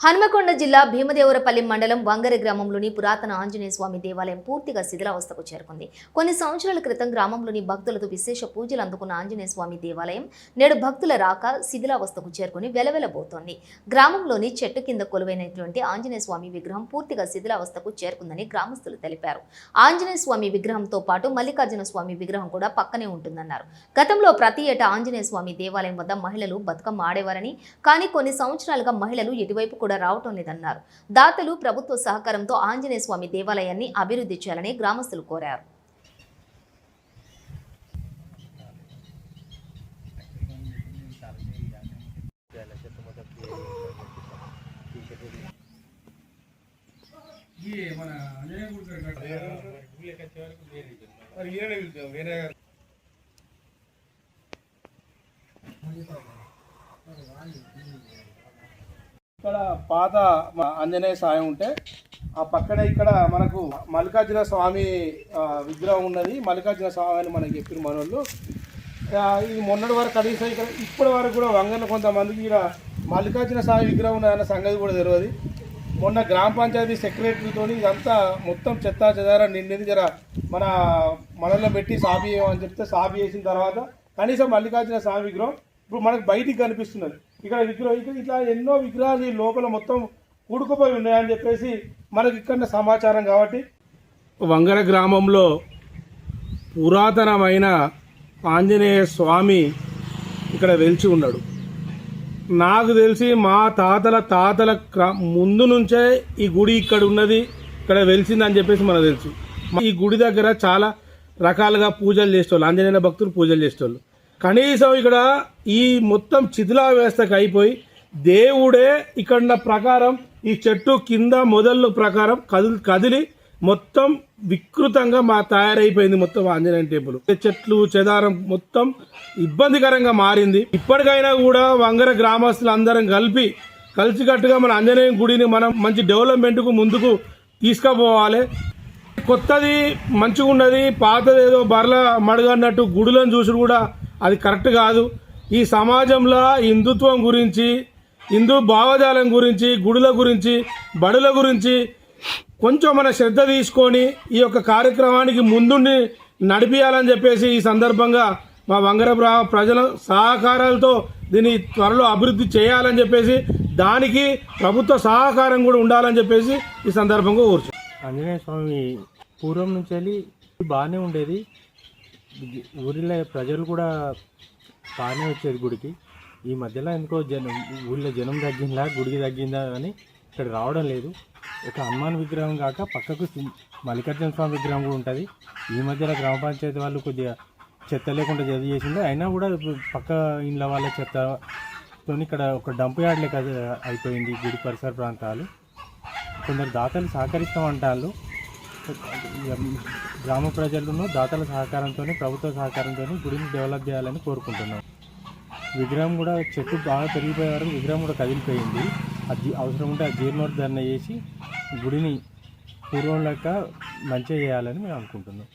హనుమకొండ జిల్లా భీమదేవరపల్లి మండలం వంగరి గ్రామంలోని పురాతన ఆంజనేయ స్వామి దేవాలయం పూర్తిగా శిథిలావస్థకు చేరుకుంది. కొన్ని సంవత్సరాల క్రితం గ్రామంలోని భక్తులతో విశేష పూజలు అందుకున్న ఆంజనేయ స్వామి దేవాలయం నేడు భక్తుల రాక శిథిలావస్థకు చేరుకుని వెలవెలబోతోంది. గ్రామంలోని చెట్టు కింద కొలువైనటువంటి ఆంజనేయ స్వామి విగ్రహం పూర్తిగా శిథిలావస్థకు చేరుకుందని గ్రామస్తులు తెలిపారు. ఆంజనేయ స్వామి విగ్రహంతో పాటు మల్లికార్జున స్వామి విగ్రహం కూడా పక్కనే ఉంటుందన్నారు. గతంలో ప్రతి ఏటా ఆంజనేయ స్వామి దేవాలయం వద్ద మహిళలు బతుకమ్మ ఆడేవారని కానీ కొన్ని సంవత్సరాలుగా మహిళలు ఇటువైపు కూడా రావటం లేదన్నారు. దాతలు ప్రభుత్వ సహకారంతో ఆంజనేయ స్వామి దేవాలయాన్ని అభివృద్ధి చేయాలని గ్రామస్తులు కోరారు. మన గుడి వేరే ఇక్కడ పాత ఆంజనేయ సాయం ఉంటే ఆ పక్కనే ఇక్కడ మనకు మల్లికార్జున స్వామి విగ్రహం ఉన్నది. మల్లికార్జున స్వామి అని మనకి చెప్పిన మనోళ్ళు. ఇది మొన్నటి వరకు కనీసం ఇక్కడ ఇప్పటి వరకు కూడా వంగన కొంతమందికి ఇక్కడ మల్లికార్జున స్వామి విగ్రహం ఉన్నదన్న సంగతి కూడా తెలియదు మొన్న గ్రామ పంచాయతీ సెక్రటరీతో ఇదంతా మొత్తం చెత్త చెదార నిండింది. జర మన మనలో పెట్టి సాపి అని చెప్తే సాపి చేసిన తర్వాత కనీసం మల్లికార్జున స్వామి విగ్రహం ఇప్పుడు మనకు బయటికి కనిపిస్తున్నది. ఇక్కడ విగ్రహం ఇక్కడ ఇట్లా ఎన్నో విగ్రహాలు ఈ లోపల మొత్తం కూడుకుపోయి ఉన్నాయని చెప్పేసి మనకి ఇక్కడ సమాచారం కాబట్టి. వంగర గ్రామంలో పురాతనమైన ఆంజనేయ స్వామి ఇక్కడ వెలిచి ఉన్నాడు. నాకు తెలిసి మా తాతల తాతల ముందు నుంచే ఈ గుడి ఇక్కడ ఉన్నది ఇక్కడ వెలిసిందని చెప్పేసి మనకు తెలుసు. ఈ గుడి దగ్గర చాలా రకాలుగా పూజలు చేసేవాళ్ళు ఆంజనేయ భక్తులు పూజలు చేసేవాళ్ళు. కనీసం ఇక్కడ ఈ మొత్తం చితిలా వ్యవస్థకు అయిపోయి దేవుడే ఇక్కడ ప్రకారం ఈ చెట్టు కింద మొదళ్ళు ప్రకారం కదిలి కదిలి మొత్తం వికృతంగా మా తయారైపోయింది మొత్తం ఆంజనేయ టెంపుల్. చెట్లు చెదారం మొత్తం ఇబ్బందికరంగా మారింది. ఇప్పటికైనా కూడా వంగర గ్రామస్తులు అందరం కలిపి కలిసికట్టుగా మన ఆంజనేయ గుడిని మనం మంచి డెవలప్మెంట్కు ముందుకు తీసుకుపోవాలి. కొత్తది మంచిగా ఉన్నది పాతది ఏదో బర్ల మడుగన్నట్టు గుడులను చూసి కూడా అది కరెక్ట్ కాదు. ఈ సమాజంలో హిందుత్వం గురించి హిందూ భావజాలం గురించి గుడుల గురించి బడుల గురించి కొంచెం మన శ్రద్ధ తీసుకొని ఈ యొక్క కార్యక్రమానికి ముందుండి నడిపించాలని చెప్పేసి ఈ సందర్భంగా మా వంగరప్రా ప్రజల సహకారాలతో దీన్ని త్వరలో అభివృద్ధి చేయాలని చెప్పేసి దానికి ప్రభుత్వ సహకారం కూడా ఉండాలని చెప్పేసి ఈ సందర్భంగా కోరుచు ఆంజనేయ స్వామి పూర్వం నుంచి వెళ్ళి బాగానే ఉండేది. ఊరిలో ప్రజలు కూడా బాగానే వచ్చేది గుడికి. ఈ మధ్యలో ఎందుకో జనం ఊళ్ళో జనం తగ్గిందా గుడికి తగ్గిందా అని ఇక్కడ రావడం లేదు. ఒక హనుమాన్ విగ్రహం కాక పక్కకు మల్లికార్జున స్వామి విగ్రహం కూడా ఉంటుంది. ఈ మధ్యలో గ్రామ పంచాయతీ వాళ్ళు కొద్దిగా చెత్త లేకుండా జది చేసింది అయినా కూడా పక్క ఇండ్ల వాళ్ళ చెత్తతో ఇక్కడ ఒక డంప్ యార్డ్ లెక్క అయిపోయింది గుడి పరిసర ప్రాంతాలు. కొందరు దాతలు సహకరిస్తామంటారు గ్రామ ప్రజలను దాతల సహకారంతో ప్రభుత్వ సహకారంతో గుడిని డెవలప్ చేయాలని కోరుకుంటున్నాం. విగ్రహం కూడా చెట్టు బాగా పెరిగిపోయే వరకు విగ్రహం కూడా కదిలిపోయింది. అది అవసరం ఉంటే ఆ జీర్ణోద్ధరణ చేసి గుడిని పూర్వం లెక్క మంచిగా చేయాలని మేము అనుకుంటున్నాం.